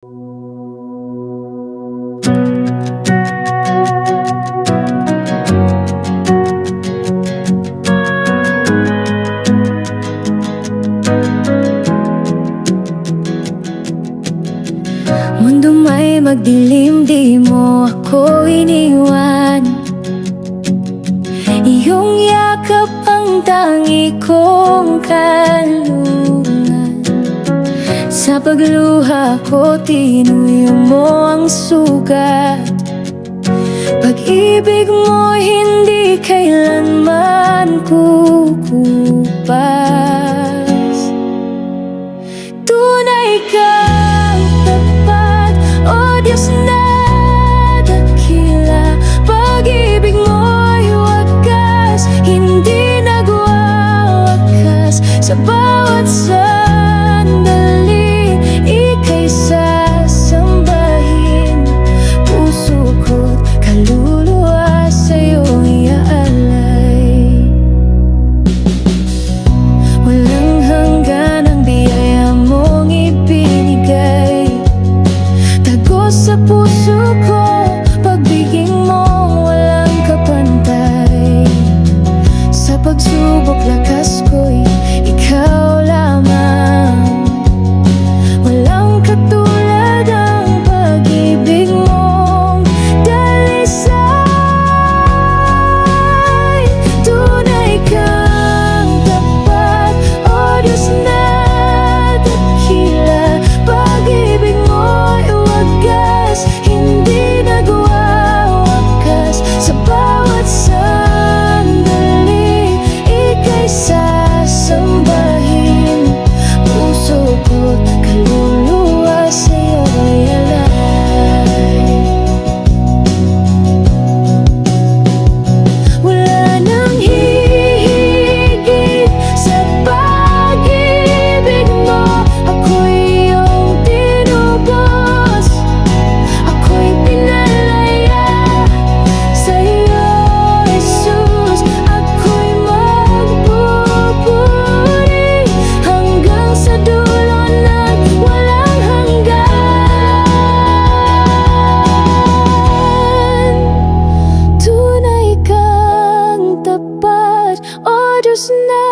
Mundo may magdilim, di mo ako iniwan. Iyong yakap ang tangi kong kalungan Sa pagluha ko, tinuyo mo ang sugat. Pag-ibig mo hindi kailanman kukupas. Tunay kang tapat O Diyos na dakila Pag-ibig mo'y wagas Hindi nagwawakas Sa Sa pagsubok lakas ko'y Diyos na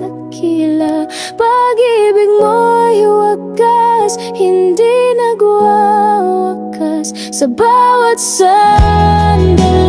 dakila Pag-ibig mo'y wagas Hindi nagwawakas Sa bawat sandali